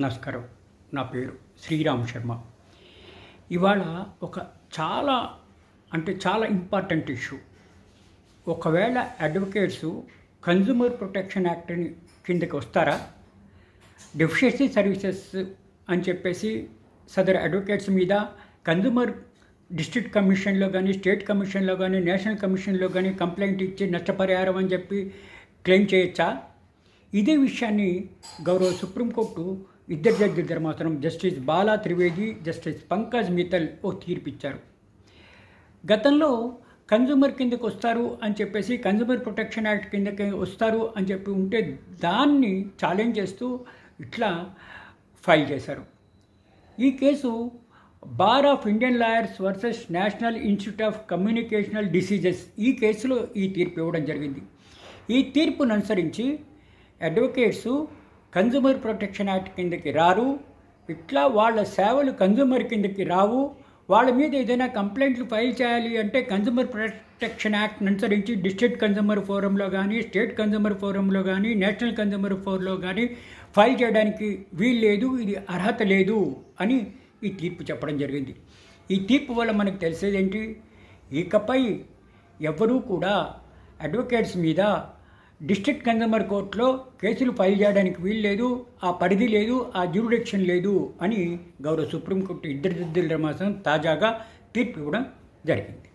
నమస్కారం. నా పేరు శ్రీరామ్ శర్మ. ఇవాళ ఒక చాలా అంటే చాలా ఇంపార్టెంట్ ఇష్యూ. ఒకవేళ అడ్వకేట్స్ కన్జ్యూమర్ ప్రొటెక్షన్ యాక్ట్ని కిందకి వస్తారా? డెఫిషియన్సీ సర్వీసెస్ అని చెప్పేసి సదరు అడ్వకేట్స్ మీద కన్జ్యూమర్ డిస్ట్రిక్ట్ కమిషన్లో కానీ స్టేట్ కమిషన్లో కానీ నేషనల్ కమిషన్లో కానీ కంప్లైంట్ ఇచ్చి నష్టపరిహారం అని చెప్పి క్లెయిమ్ చేయొచ్చా? ఇదే విషయాన్ని గౌరవ సుప్రీంకోర్టు ఇద్దరు జడ్జిల ధర్మాసనం జస్టిస్ బాలా త్రివేది జస్టిస్ పంకజ్ మిత్తల్ ఓ తీర్పిచ్చారు. గతంలో కన్జ్యూమర్ కిందకి వస్తారు అని చెప్పేసి కన్జ్యూమర్ ప్రొటెక్షన్ యాక్ట్ కిందకి వస్తారు అని చెప్పి ఉంటే దాన్ని ఛాలెంజ్ చేస్తూ ఇట్లా ఫైల్ చేశారు. ఈ case bar of Indian lawyers versus national institute of communicational diseases ఈ కేసులో ఈ తీర్పు ఇవ్వడం జరిగింది. ఈ తీర్పును అనుసరించి అడ్వకేట్సు కన్జ్యూమర్ ప్రొటెక్షన్ యాక్ట్ కిందకి రారు. ఇట్లా వాళ్ళ సేవలు కన్జ్యూమర్ కిందకి రావు. వాళ్ళ మీద ఏదైనా కంప్లైంట్లు ఫైల్ చేయాలి అంటే కన్జ్యూమర్ ప్రొటెక్షన్ యాక్ట్ అనుసరించి డిస్ట్రిక్ట్ కన్జ్యూమర్ ఫోరంలో కానీ స్టేట్ కన్జ్యూమర్ ఫోరంలో కానీ నేషనల్ కన్జ్యూమర్ ఫోరంలో కానీ ఫైల్ చేయడానికి వీలు లేదు ఇది అర్హత లేదు అని ఈ తీర్పు చెప్పడం జరిగింది. ఈ తీర్పు వల్ల మనకు తెలిసేదేంటి ఇకపై ఎవరూ కూడా అడ్వకేట్స్ మీద డిస్ట్రిక్ట్ కన్జ్యూమర్ కోర్టులో కేసులు ఫైల్ చేయడానికి వీలు లేదు ఆ పరిధి లేదు ఆ జ్యూరిడిక్షన్ లేదు అని గౌరవ సుప్రీంకోర్టు ఇద్దరు దిద్దుల తాజాగా తీర్పు ఇవ్వడం జరిగింది.